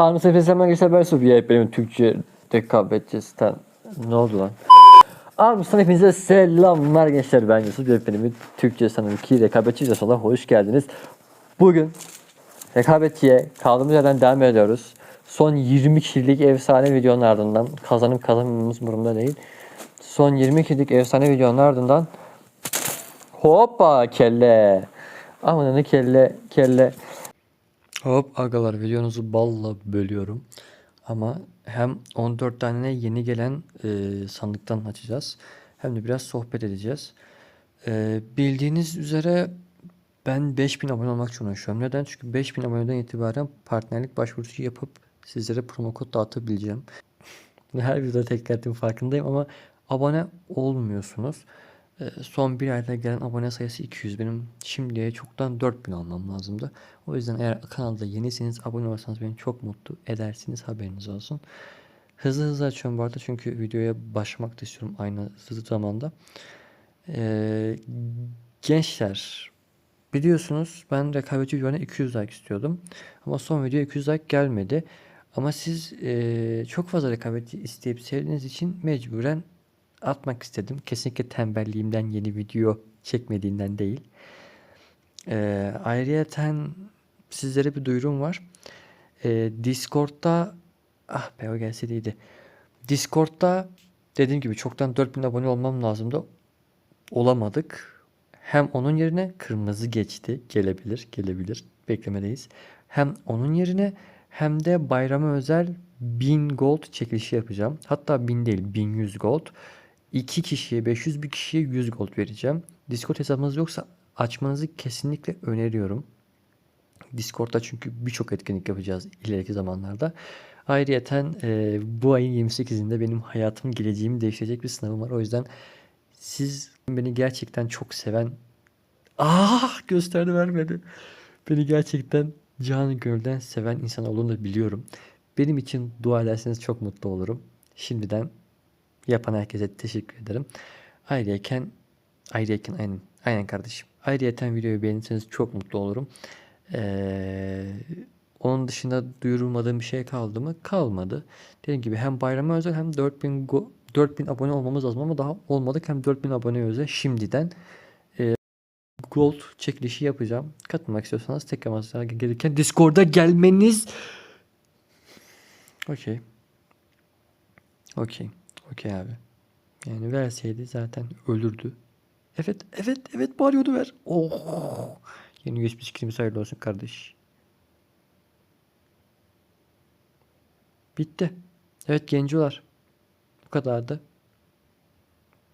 Armut Efes'e arkadaşlar ben Subiye benim Türkçe rekabetçisinden. Ne oldu lan? Armus'tan hepinize selamlar gençler. Ben Yusuf Yönetmenim'in Türkçe sanırım ki rekabetçi videosuna hoş geldiniz. Bugün rekabetçiye kaldığımız yerden devam ediyoruz. Son 20 kişilik efsane videonun ardından kazanıp kazanmamız durumda değil. Son 20 kişilik efsane videonun ardından hoppa kelle. Aman ne kelle kelle. Hop agalar videonuzu balla bölüyorum. Ama hem 14 tane yeni gelen e, sandıktan açacağız. Hem de biraz sohbet edeceğiz. E, bildiğiniz üzere ben 5000 abone olmak için uğraşıyorum. Neden? Çünkü 5000 aboneden itibaren partnerlik başvurusu yapıp sizlere promo kod dağıtabileceğim. Her videoda tekrar ettiğim farkındayım ama abone olmuyorsunuz. Ee, Son bir ayda gelen abone sayısı 200. Benim şimdiye çoktan 4000 almam lazımdı. O yüzden eğer kanalda yenisiniz abone olursanız beni çok mutlu edersiniz haberiniz olsun. Hızlı hızlı açıyorum bu arada çünkü videoya başlamak da istiyorum aynı hızlı zamanda. Ee, gençler biliyorsunuz ben rekabetçi videolarına 200 like istiyordum. Ama son video 200 like gelmedi. Ama siz eee, çok fazla rekabetçi isteyip sevdiğiniz için mecburen atmak istedim. Kesinlikle tembelliğimden yeni video çekmediğinden değil. Ee, ayrıyeten sizlere bir duyurum var. Ee, Discord'da ah be o gelse iyiydi. Discord'da dediğim gibi çoktan 4000 abone olmam lazımdı. Olamadık. Hem onun yerine kırmızı geçti. Gelebilir, gelebilir. Beklemedeyiz. Hem onun yerine hem de bayrama özel 1000 gold çekilişi yapacağım. Hatta 1000 değil 1100 gold. 2 kişiye 500 bir kişiye 100 gold vereceğim. Discord hesabınız yoksa açmanızı kesinlikle öneriyorum. Discord'da çünkü birçok etkinlik yapacağız ileriki zamanlarda. Ayrıyeten e, bu ayın 28'inde benim hayatım geleceğimi değiştirecek bir sınavım var. O yüzden siz beni gerçekten çok seven ah gösterdi vermedi. Beni gerçekten canı gönülden seven insan olduğunu da biliyorum. Benim için dua ederseniz çok mutlu olurum. Şimdiden yapan herkese teşekkür ederim. Ayrıyeten ayrıyeten aynen aynen kardeşim. Ayrıyeten videoyu beğenirseniz çok mutlu olurum. Ee, onun dışında duyurulmadığım bir şey kaldı mı? Kalmadı. Dediğim gibi hem bayrama özel hem 4000 go- 4000 abone olmamız lazım ama daha olmadık. Hem 4000 abone özel şimdiden e, gold çekilişi yapacağım. Katılmak istiyorsanız tekrar masaya gelirken Discord'a gelmeniz Okey. Okey. Okey abi. Yani verseydi zaten ölürdü. Evet, evet, evet bağırıyordu ver. Oh. Yeni USB skinimiz hayırlı olsun kardeş. Bitti. Evet gencolar. Bu kadardı.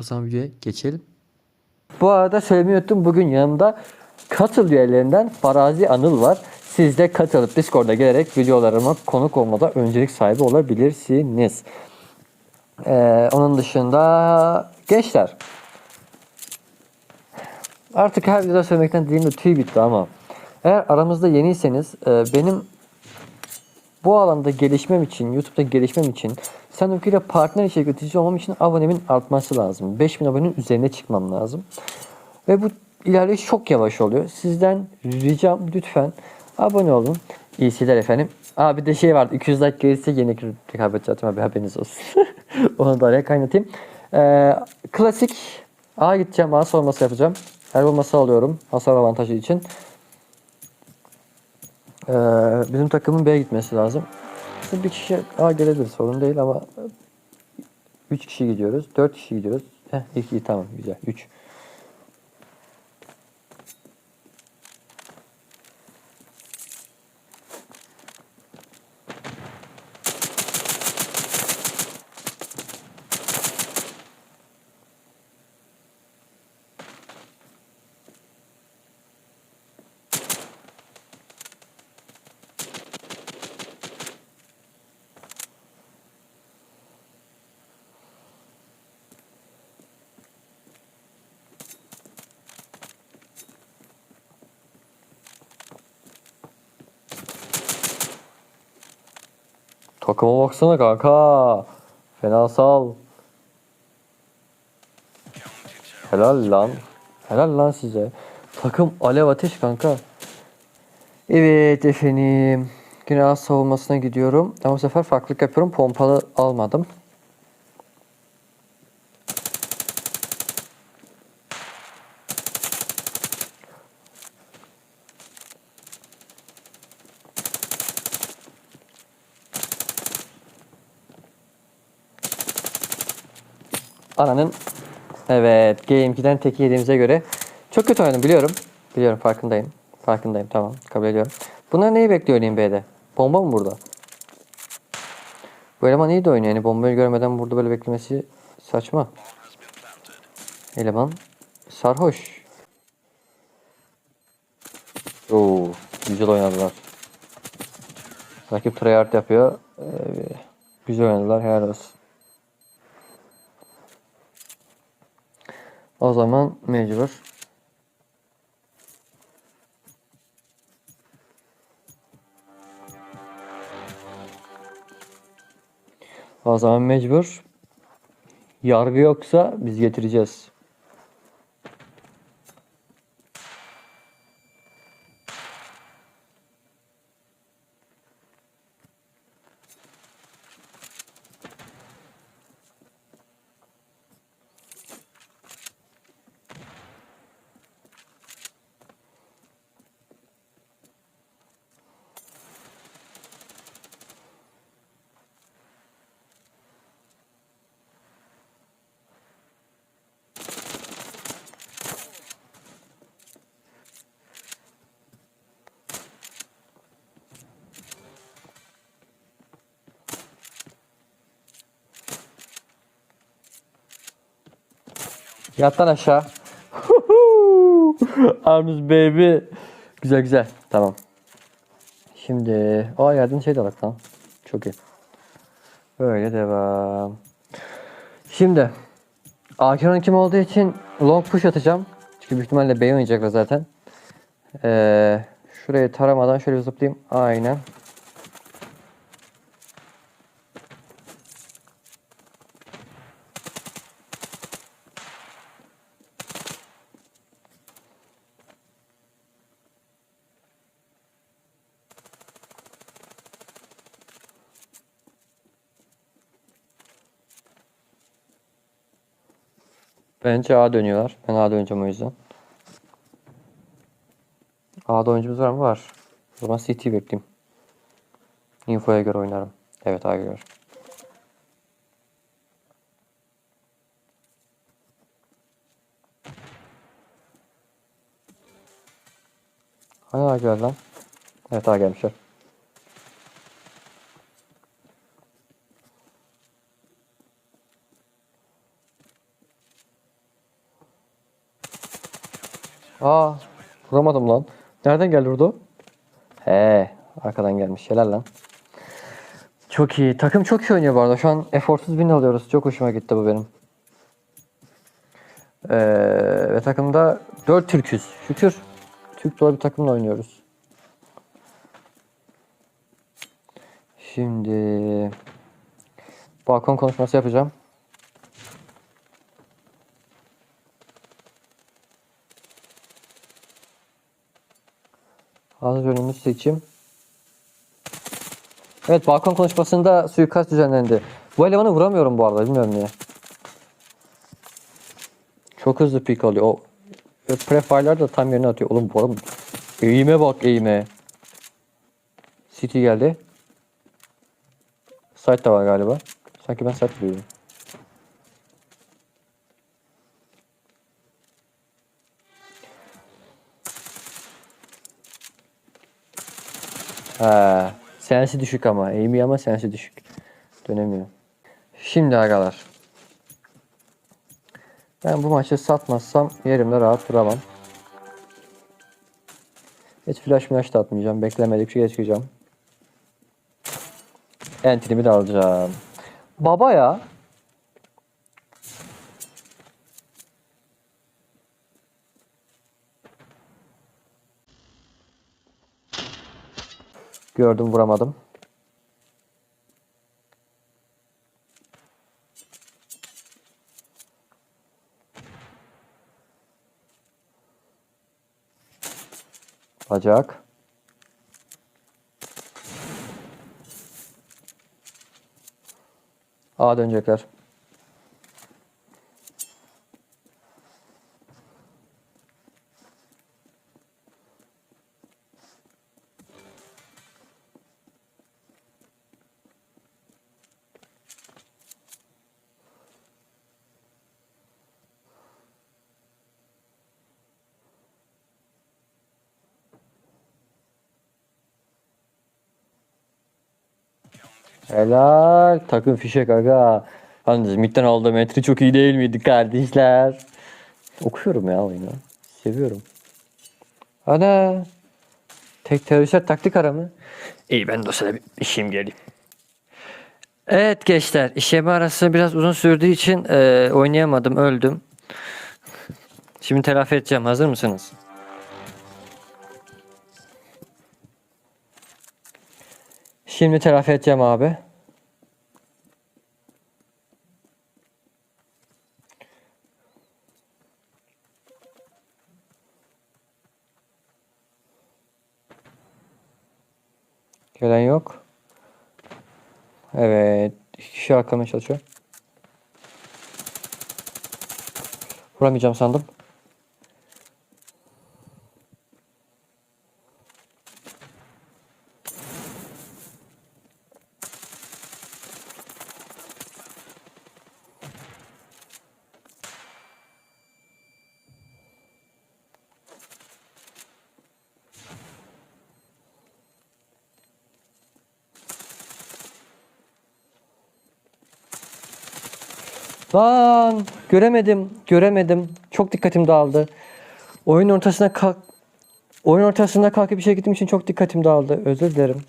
O zaman videoya geçelim. Bu arada söylemeyi unuttum. Bugün yanımda katıl üyelerinden Farazi Anıl var. Siz de katılıp Discord'a gelerek videolarıma konuk olmada öncelik sahibi olabilirsiniz. Ee, onun dışında gençler artık her videoda söylemekten dilimde tüy bitti ama eğer aramızda yeniyseniz e, benim bu alanda gelişmem için, YouTube'da gelişmem için, Stand ile partner içerik üretici olmam için abonemin artması lazım. 5000 abonenin üzerine çıkmam lazım. Ve bu ilerleyiş çok yavaş oluyor. Sizden ricam lütfen abone olun. İyi seyirler efendim. Abi de şey vardı 200 like gelirse yeni rekabet atma bir haberiniz olsun. Onu da araya kaynatayım. Ee, klasik A gideceğim. A sorması yapacağım. Her olması alıyorum. Hasar avantajı için. Ee, bizim takımın B'ye gitmesi lazım. Aslında bir kişi A gelebilir sorun değil ama 3 kişi gidiyoruz. 4 kişi gidiyoruz. Heh, 2 tamam güzel. 3. Takıma baksana kanka. Fena sal. Helal lan. Helal lan size. Takım alev ateş kanka. Evet efendim. Az savunmasına gidiyorum. Ama bu sefer farklılık yapıyorum. Pompalı almadım. Ananın Evet, Game 2'den teki yediğimize göre çok kötü oynadım biliyorum. Biliyorum farkındayım. Farkındayım tamam kabul ediyorum. Bunlar neyi bekliyor B'de? Bomba mı burada? Bu eleman iyi de oynuyor. Yani bombayı görmeden burada böyle beklemesi saçma. Eleman sarhoş. Oo, güzel oynadılar. Rakip tryhard yapıyor. Ee, güzel oynadılar. Helal olsun. O zaman mecbur. O zaman mecbur. Yargı yoksa biz getireceğiz. Yat lan aşağı. Arms baby. Güzel güzel. Tamam. Şimdi o yerden şey de alak lan. Çok iyi. Böyle devam. Şimdi Akron kim olduğu için long push atacağım. Çünkü büyük ihtimalle B oynayacaklar zaten. Ee, şurayı taramadan şöyle zıplayayım. Aynen. Bence A dönüyorlar. Ben A döneceğim o yüzden. A'da oyuncumuz var mı? Var. O zaman CT bekleyeyim. Infoya göre oynarım. Evet A göre. Hani A geldi lan? Evet A gelmişler. Aa, vuramadım lan. Nereden geldi vurdu? He, arkadan gelmiş. Helal lan. Çok iyi. Takım çok iyi oynuyor bu arada. Şu an eforsuz win alıyoruz. Çok hoşuma gitti bu benim. Ee, ve takımda 4 Türk'üz. Şükür. Türk dolu bir takımla oynuyoruz. Şimdi balkon konuşması yapacağım. Hazır önümü seçim. Evet balkon konuşmasında suikast düzenlendi. Bu elemanı vuramıyorum bu arada bilmiyorum niye. Çok hızlı pik alıyor. O o prefire'lar da tam yerine atıyor. Oğlum bu arada eğime bak eğime. City geldi. Site de var galiba. Sanki ben site biliyorum. Ha, sensi düşük ama. Eğimi ama sensi düşük. Dönemiyor. Şimdi agalar. Ben bu maçı satmazsam yerimde rahat duramam. Hiç flash flash da atmayacağım. Beklemedikçe geçeceğim. Entry'mi de alacağım. Baba ya. Gördüm vuramadım. Bacak. A dönecekler. Helal. Takım fişek aga. Yalnız midden aldığım entry çok iyi değil miydi kardeşler? Okuyorum ya oyunu. Seviyorum. Ana. Tek teröristler taktik ara mı? İyi ben dosyada bir işim geleyim. Evet gençler işleme arası biraz uzun sürdüğü için e, oynayamadım öldüm. Şimdi telafi edeceğim hazır mısınız? Şimdi telafi edeceğim abi. Gelen yok. Evet. İki kişi arkamaya çalışıyor. Vuramayacağım sandım. Lan göremedim, göremedim. Çok dikkatim dağıldı. Oyun ortasına kalk Oyun ortasında kalkıp bir şey gittiğim için çok dikkatim dağıldı. Özür dilerim.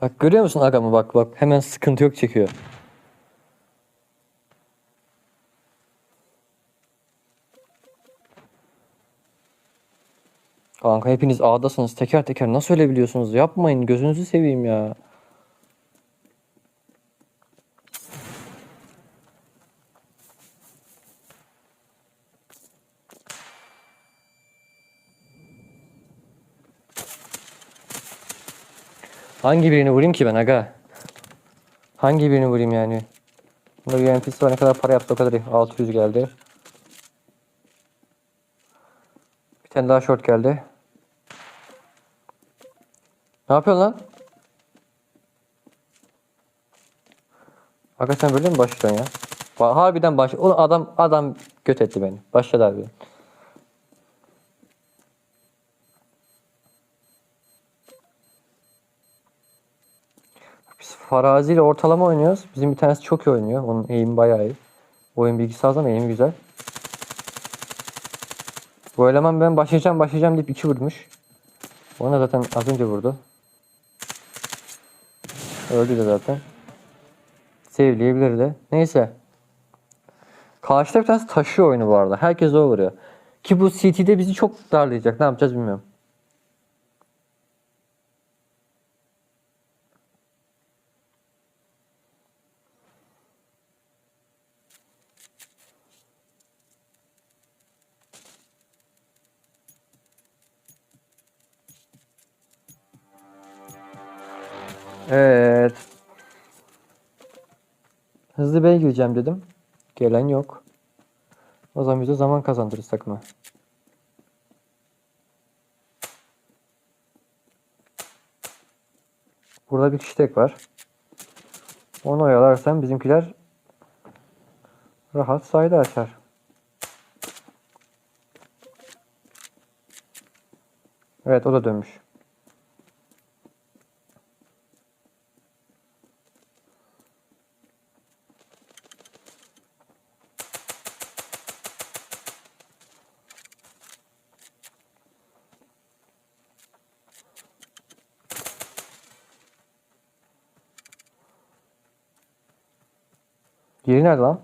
Bak görüyor musun agamı bak bak hemen sıkıntı yok çekiyor. Kanka hepiniz A'dasınız teker teker nasıl ölebiliyorsunuz? Yapmayın gözünüzü seveyim ya. Hangi birini vurayım ki ben aga? Hangi birini vurayım yani? Bunda bir NPC var ne kadar para yaptı o kadar iyi. 600 geldi. Bir tane daha short geldi. Ne yapıyorsun lan? Aga sen böyle mi başlıyorsun ya? Harbiden baş... Oğlum adam adam göt etti beni. Başladı abi. Biz Farazi ile ortalama oynuyoruz. Bizim bir tanesi çok iyi oynuyor. Onun eğimi bayağı iyi. Oyun bilgisi az ama eğimi güzel. Bu eleman ben başlayacağım başlayacağım deyip iki vurmuş. Ona zaten az önce vurdu. Öldü de zaten. Sevleyebilir de. Neyse. Karşıda bir tanesi taşıyor oyunu bu arada. Herkes o vuruyor. Ki bu CT'de bizi çok darlayacak. Ne yapacağız bilmiyorum. Evet. Hızlı B'ye gireceğim dedim. Gelen yok. O zaman bize zaman kazandırırız takıma. Burada bir kişi tek var. Onu oyalarsam bizimkiler rahat sayda açar. Evet o da dönmüş. Diğeri nerede lan?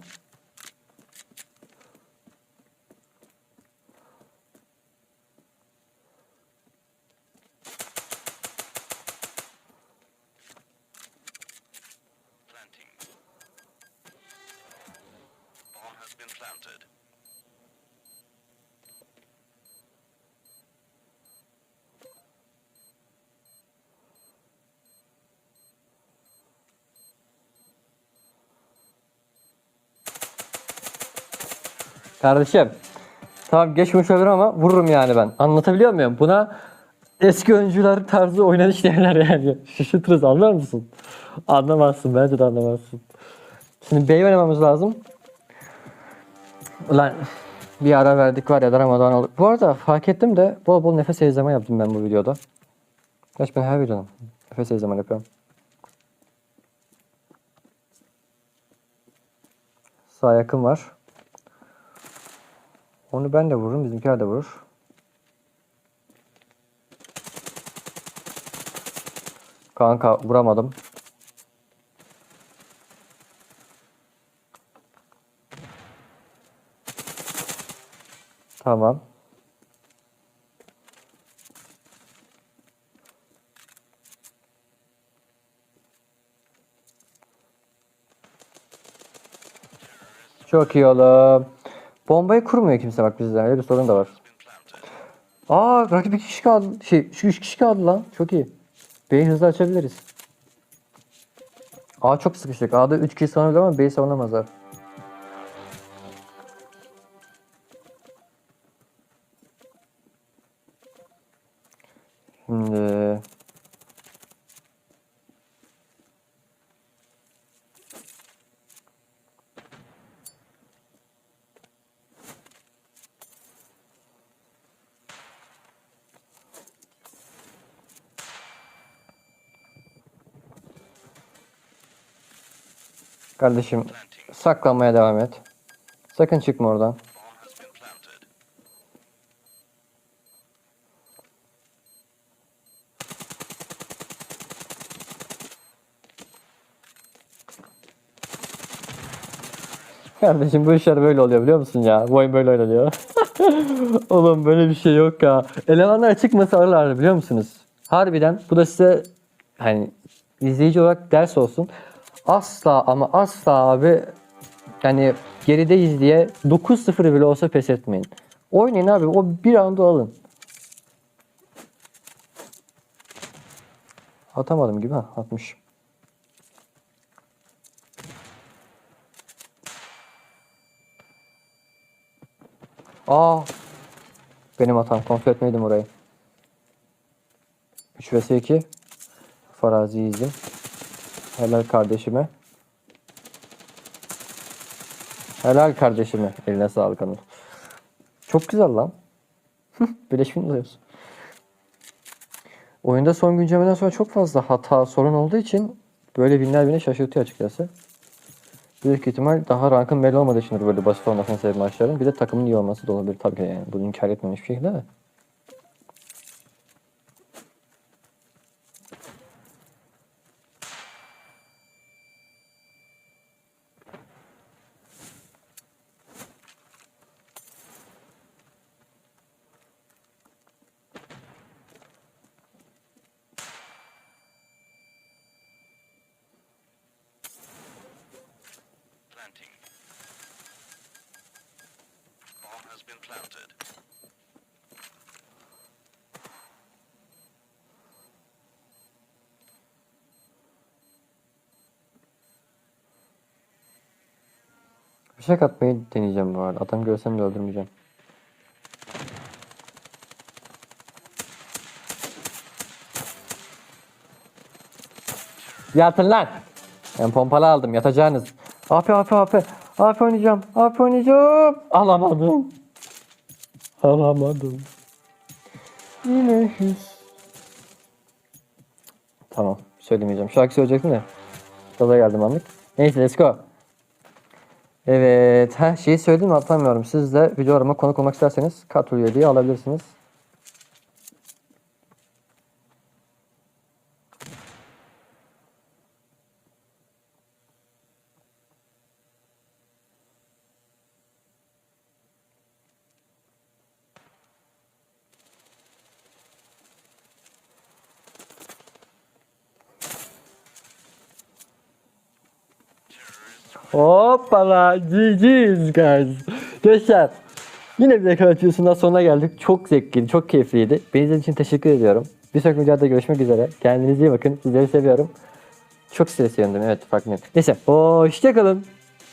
Kardeşim. Tamam geçmiş olur ama vururum yani ben. Anlatabiliyor muyum? Buna eski oyuncular tarzı oynanış derler yani. Şaşırtırız anlar mısın? Anlamazsın bence de anlamazsın. Şimdi B'yi oynamamız lazım. Ulan bir ara verdik var ya daramadan olduk. Bu arada fark ettim de bol bol nefes egzama yaptım ben bu videoda. Kaç ben her videoda nefes egzama yapıyorum. Sağ yakın var. Onu ben de vururum, bizimkiler de vurur. Kanka vuramadım. Tamam. Çok iyi oğlum. Bombayı kurmuyor kimse bak bizde. Öyle bir sorun da var. Aa rakip iki kişi kaldı. Şey şu üç kişi kaldı lan. Çok iyi. B'yi hızlı açabiliriz. A çok sıkıştık. A'da 3 kişi savunabilir ama B'yi savunamazlar. Kardeşim saklanmaya devam et. Sakın çıkma oradan. Kardeşim bu işler böyle oluyor biliyor musun ya? Bu oyun böyle oynanıyor. Oğlum böyle bir şey yok ya. Elemanlar çıkmasa alırlardı biliyor musunuz? Harbiden bu da size hani izleyici olarak ders olsun. Asla ama asla abi yani gerideyiz diye 9-0 bile olsa pes etmeyin. Oynayın abi o bir roundu alın. Atamadım gibi ha atmış. Aa. Benim hatam. Kontrol etmeydim orayı. 3 vs 2. Farazi izim. Helal kardeşime. Helal kardeşime. Eline sağlık Anıl. Çok güzel lan. Birleşmin oluyorsun. Oyunda son güncellemeden sonra çok fazla hata sorun olduğu için böyle binler beni şaşırtıyor açıkçası. Büyük ihtimal daha rankın belli olmadığı için böyle basit olmasının sebebi maçların. Bir de takımın iyi olması da olabilir tabii ki yani. Bunu inkar etmem hiçbir şekilde de. Fişek atmayı deneyeceğim bu arada. Adam görsem de öldürmeyeceğim. Yatın lan. Ben pompalı aldım yatacağınız. AP AP AP. AP oynayacağım. AP oynayacağım. Alamadım. Alamadım. Yine his. Tamam. Söylemeyeceğim. Şarkı söyleyecektim de. Gaza geldim anlık. Neyse let's go. Evet. Ha şeyi söyledim mi hatırlamıyorum. Siz de videolarıma konuk olmak isterseniz katıl üyeliği alabilirsiniz. Hoppala GG's guys. Gençler yine bir ekran videosundan sonuna geldik. Çok zevkliydi, çok keyifliydi. Beni izlediğiniz için teşekkür ediyorum. Bir sonraki videoda görüşmek üzere. Kendinize iyi bakın. Sizleri seviyorum. Çok sizleri seviyorum evet farkındayım. Neyse hoşçakalın.